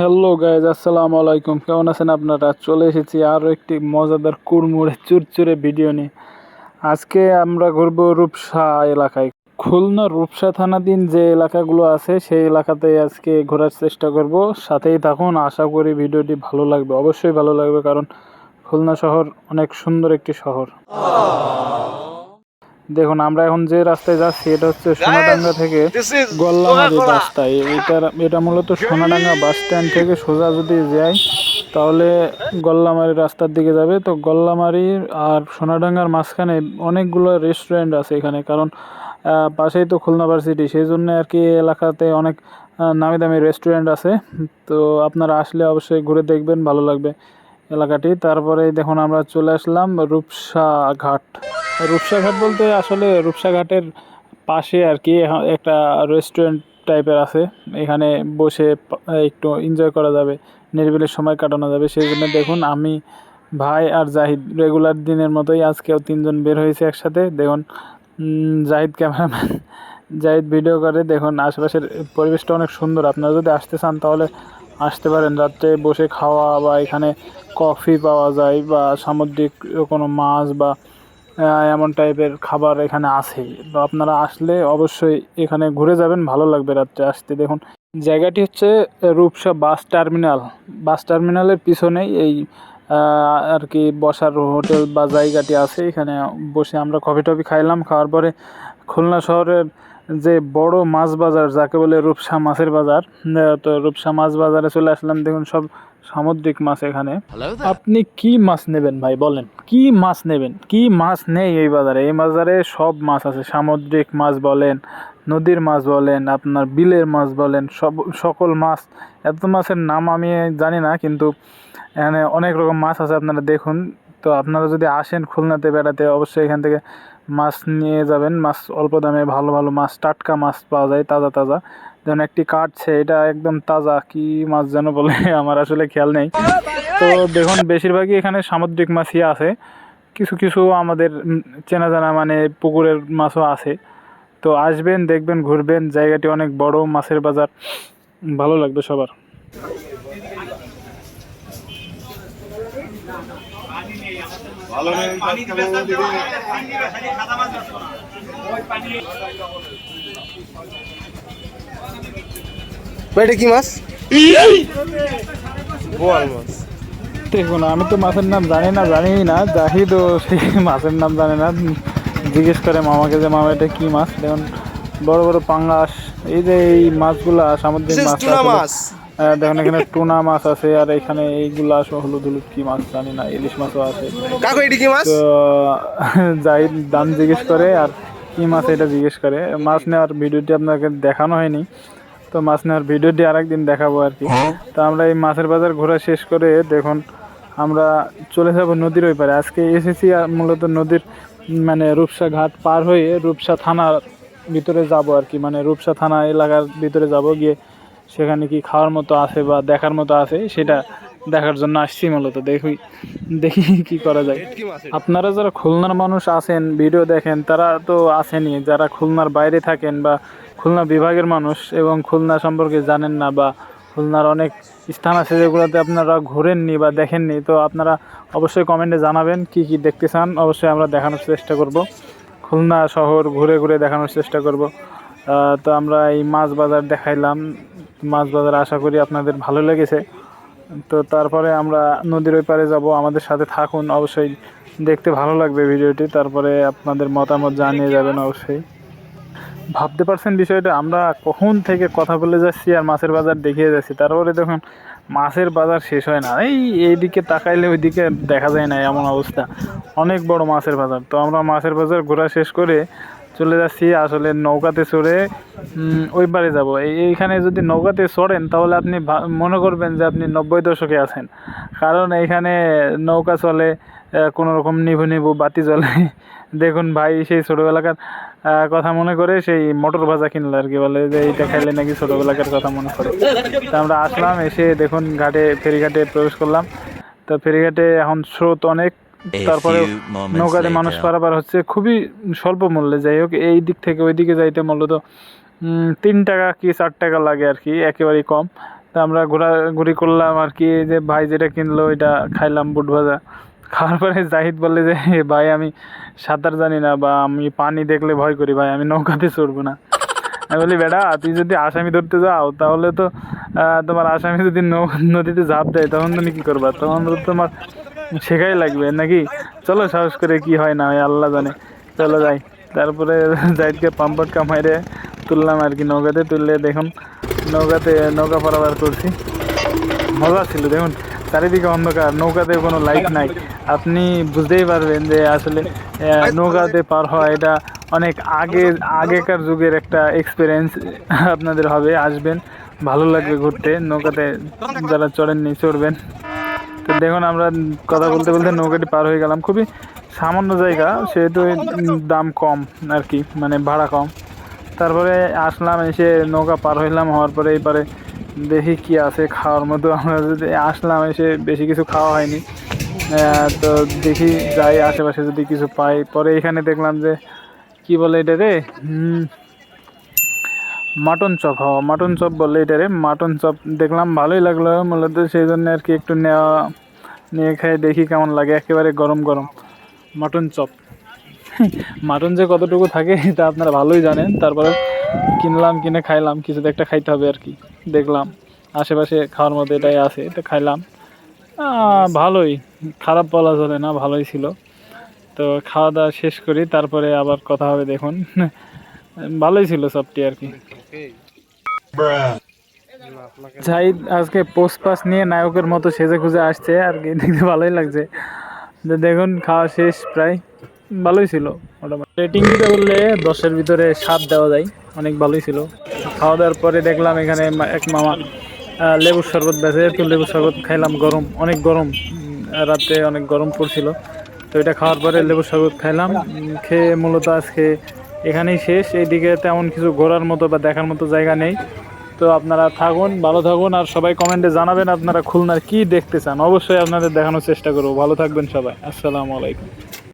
Hello guys আসসালামু আলাইকুম। কেমন আছেন আপনারা? চলে এসেছি আরও একটি মজাদার কুড়মুড়ে, চুরচুরে ভিডিও নিয়ে। আজকে আমরা ঘুরবো রূপসা এলাকায়। খুলনা রূপসা থানাধীন যে এলাকাগুলো আছে, সেই এলাকাতে আজকে ঘোরার চেষ্টা করব। সাথেই থাকুন, আশা করি ভিডিওটি ভালো লাগবে। অবশ্যই ভালো লাগবে, কারণ খুলনা শহর অনেক সুন্দর একটি শহর। দেখুন আমরা এখন যে রাস্তায় যাচ্ছি এটা হচ্ছে সোনাডাঙ্গা থেকে গল্লামারি. রাস্তায় এটা এটা মূলত সোনাডাঙ্গা বাস স্ট্যান্ড থেকে সোজা যদি যাই তাহলে গল্লামারি রাস্তার দিকে যাবে। তো গল্লামারি আর সোনাডাঙ্গার মাঝখানে অনেকগুলো রেস্টুরেন্ট আছে এখানে। কারণ পাশেই তো খুলনা ভার্সিটি সেই জন্য আর কি এলাকাতে অনেক নামি দামি রেস্টুরেন্ট আছে। তো আপনারা আসলে অবশ্যই ঘুরে দেখবেন ভালো লাগবে এলাকাটি। তারপরে দেখুন আমরা চলে আসলাম রূপসা ঘাট। রূপসা ঘাট বলতে আসলে রূপসাঘাটের পাশে আর কি একটা রেস্টুরেন্ট টাইপের আছে। এখানে বসে একটু এনজয় করা যাবে, নিরিবিলি সময় কাটানো যাবে। সেই জন্য দেখুন, আমি, ভাই আর জাহিদ রেগুলার দিনের মতোই আজকেও তিনজন বের হয়েছে একসাথে। দেখুন জাহিদ ক্যামেরাম্যান জাহিদ ভিডিও করে। দেখুন, আশেপাশের পরিবেশটা অনেক সুন্দর। আপনারা যদি আসতে চান, তাহলে আসতে পারেন। রাত্রে বসে খাওয়া বা এখানে কফি পাওয়া যায় বা সামুদ্রিক কোনো মাছ বা এমন টাইপের খাবার এখানে আছে। তো আপনারা আসলে অবশ্যই এখানে ঘুরে যাবেন, ভালো লাগবে রাত্রে আসতে। দেখুন, জায়গাটি হচ্ছে রূপসা বাস টার্মিনাল। বাস টার্মিনালের পিছনেই এই আর কি বসার হোটেল বা জায়গাটি আছে। এখানে বসে আমরা কফি টফি খাইলাম, খাওয়ার পরে খুলনা শহরের যে বড় মাছ বাজার যাকে বলে রূপসা মাছের বাজার তো রূপসা মাছ বাজারে চলে আসলাম। দেখুন সব সামুদ্রিক মাছ এখানে। আপনি কি মাছ নেবেন ভাই বলেন? কি মাছ নেবেন? কি মাছ নেই এই বাজারে? এই বাজারে সব মাছ আছে। সামুদ্রিক মাছ বলেন নদীর মাছ বলেন আপনার বিলের মাছ বলেন সব সকল মাছ। এত মাছের নাম আমি জানি না কিন্তু এখানে অনেক রকম মাছ আছে আপনারা দেখুন। তো আপনারা যদি আসেন খুলনাতে বেড়াতে অবশ্যই এখান থেকে মাছ নিয়ে যাবেন। মাছ অল্প দামে ভালো ভালো মাছ, টাটকা মাছ পাওয়া যায়, তাজা তাজা। যেমন একটি কাটছে এটা একদম তাজা। কি মাছ যেন বলে, আমার আসলে খেয়াল নেই। তো দেখুন, বেশিরভাগই এখানে সামুদ্রিক মাছই আছে। কিছু কিছু আমাদের চেনা জানা মানে পুকুরের মাছও আছে। তো আসবেন, দেখবেন, ঘুরবেন। জায়গাটি অনেক বড়, মাছের বাজার। ভালো লাগবে সবার। ভালো নেই এটা কি মাছ? বোয়াল মাছ। দেখুন আমি তো মাছের নাম জানি না জানি না। জাহিদও সেই মাছের নাম জানে না। জিজ্ঞেস করে মামাকে যে মামা এটা কি মাছ? দেখুন বড় বড় পাঙ্গাস। এই যে এই মাছগুলা সামুদ্রিক মাছ। দেখুন এখানে টুনা মাছ আছে আর এখানে এইগুলা আসলে হলুদ হলুদ কি মাছ জানি না ইলিশ মাছও আছে। কাকু এটা কি মাছ? তো জাহিদ দাম জিজ্ঞেস করে আর কি মাছ এটা জিজ্ঞেস করে। মাছ নেওয়ার ভিডিওটি আপনাকে দেখানো হয়নি তো মাছ নেওয়ার ভিডিওটি আরেকদিন দেখাবো আর কি। তো আমরা এই মাছের বাজার ঘোরা শেষ করে দেখুন আমরা চলে যাব নদীর ওই পারে। আজকে এসেছি মূলত নদীর মানে রূপসা ঘাট পার হয়ে রূপসা থানার ভিতরে যাব আর কি। মানে রূপসা থানা এলাকার ভিতরে যাব গিয়ে সেখানে কি খাওয়ার মতো আছে বা দেখার মতো আছে সেটা দেখার জন্য আসছি মূলত। দেখি দেখি কি করা যায়? আপনারা যারা খুলনার মানুষ আছেন ভিডিও দেখেন তারা তো আসেনই যারা খুলনার বাইরে থাকেন বা খুলনা বিভাগের মানুষ এবং খুলনা সম্পর্কে জানেন না বা খুলনার অনেক স্থান আছে যেগুলোতে আপনারা ঘোরেননি বা দেখেননি তো আপনারা অবশ্যই কমেন্টে জানাবেন কি কি দেখতে চান। অবশ্যই আমরা দেখানোর চেষ্টা করব। খুলনা শহর ঘুরে ঘুরে দেখানোর চেষ্টা করব। তো আমরা এই মাছ বাজার দেখাইলাম। মাছ বাজার আশা করি আপনাদের ভালো লেগেছে। তো তারপরে আমরা নদীর ওই পারে যাব আমাদের সাথে থাকুন। অবশ্যই দেখতে ভালো লাগবে ভিডিওটি। তারপরে আপনাদের মতামত জানিয়ে যাবেন অবশ্যই। ভাবতে পারছেন বিষয়টা? আমরা কখন থেকে কথা বলে যাচ্ছি আর মাছের বাজার দেখিয়ে যাচ্ছি? তারপরে দেখুন মাছের বাজার শেষ হয় না। এই এইদিকে তাকাইলে ওইদিকে দেখা যায় না এমন অবস্থা। অনেক বড় মাছের বাজার। তো আমরা মাছের বাজার ঘোরা শেষ করে চলে যাচ্ছি আসলে নৌকাতে চড়ে ওই পারে যাব। এইখানে যদি নৌকাতে চড়েন, তাহলে আপনি মনে করবেন যে আপনি নব্বই দশকে আছেন। কারণ এইখানে নৌকা চলে কোনো রকম নিভু নিভু বাতি জ্বলে। দেখুন ভাই, সেই ছোটোবেলাকার কথা মনে করে, সেই মোটর ভাজা কিনলো আর কি বলে যে, এইটা খাইলে নাকি ছোটোবেলাকার কথা মনে করে তা আমরা আসলাম, এসে দেখুন ঘাটে, ফেরিঘাটে প্রবেশ করলাম। তো ফেরিঘাটে এখন স্রোত অনেক তারপরে নৌকাতে মানুষ. পারাপার হচ্ছে খুবই স্বল্প মূল্যে। যাই হোক এই দিক থেকে ওই দিকে যাইতে মূলত তিন টাকা কি চার টাকা লাগে আর কি একেবারেই কম। তা আমরা ঘোরাঘুরি করলাম আর কি যে ভাই যেটা কিনলো এটা খাইলাম বুট ভাজা। খাওয়ার পরে জাহিদ বললে যে "এ ভাই আমি সাঁতার জানি না বা আমি পানি দেখলে ভয় করি ভাই আমি নৌকাতে চড়বো না। আমি বলি বেটা তুই যদি আসামি ধরতে যাও তাহলে তো তোমার আসামি যদি নৌ- নদীতে ঝাঁপ দেয় তখন তুমি কি করবা? তখন তো তোমার শেখাই লাগবে নাকি? চলো সাহস করে কি হয় না হয়, আল্লাহ জানে। চলো যাই। তারপরে জাহিদকে পাম্পাট কামাইরে তুললাম আর কি নৌকাতে। তুললে দেখুন, নৌকাতে, নৌকা পারাবার করছি। মজা ছিল, দেখুন, চারিদিকে অন্ধকার, নৌকাতে কোনো লাইট নাই। আপনি বুঝতেই পারবেন যে আসলে নৌকাতে পার হওয়া এটা অনেক আগে, আগেকার যুগের একটা এক্সপিরিয়েন্স আপনাদের হবে, আসবেন। ভালো লাগবে ঘুরতে, নৌকাতে যারা চড়েননি, চড়বেন। তো দেখুন, আমরা কথা বলতে বলতে নৌকাটি পার হয়ে গেলাম। খুবই সামান্য জায়গা, সেহেতু দাম কম আর কি মানে ভাড়া কম। তারপরে আসলাম, এসে নৌকা পার হইলাম, হওয়ার পরে এবারে দেখি কি আছে খাওয়ার মতো। আমরা যদি আসলাম, এসে বেশি কিছু খাওয়া হয়নি। তো দেখি যাই, আশেপাশে যদি কিছু পাই। পরে এখানে দেখলাম যে, কি বলে এটা রে? মাটন চপ হওয়া মাটন চপ বলে এটা রে। মাটন চপ দেখলাম, ভালোই লাগল। মূলত সেই জন্য আর কি একটু নেওয়া, নিয়ে খেয়ে দেখি কেমন লাগে। একেবারে গরম গরম। মাটন চপ মাটন যে কতটুকু থাকে তা আপনারা ভালোই জানেন। তারপরে কিনলাম, কিনে খাইলাম কিছু তো একটা খাইতে হবে আর কি। দেখলাম, আশেপাশে খাওয়ার মতো এটাই আছে, এটা খাইলাম। ভালোই। খারাপ বলা চলে না, ভালোই ছিল। তো খাওয়া দাওয়া শেষ করি, তারপরে আবার কথা হবে দেখুন। ভালোই ছিল সবটি আর কি। জাহিদ আজকে পোস্ট পাস নিয়ে নায়কের মতো সেজে খুঁজে আসছে, আর কি দেখতে ভালোই লাগছে। দেখুন, খাওয়া শেষ প্রায়। ভালোই ছিল মোটামুটি। রেটিং দিতে বললে দশের ভিতরে সাত দেওয়া যায়। অনেক ভালোই ছিল। খাওয়া দাওয়ার পরে দেখলাম এখানে এক মামা লেবুর শরবত বেঁচে। তো লেবুর শরবত খাইলাম গরম। অনেক গরম। রাতে অনেক গরম পড়ছিল। তো এটা খাওয়ার পরে লেবুর শরবত খাইলাম। খেয়ে মূলত আজকে এখানেই শেষ। এইদিকে তেমন কিছু ঘোরার মতো বা দেখার মতো জায়গা নেই। তো আপনারা থাকুন, ভালো থাকুন, আর সবাই কমেন্টে জানাবেন আপনারা খুলনার কি দেখতে চান। অবশ্যই আপনাদের দেখানোর চেষ্টা করব। ভালো থাকবেন সবাই। আসসালামু আলাইকুম।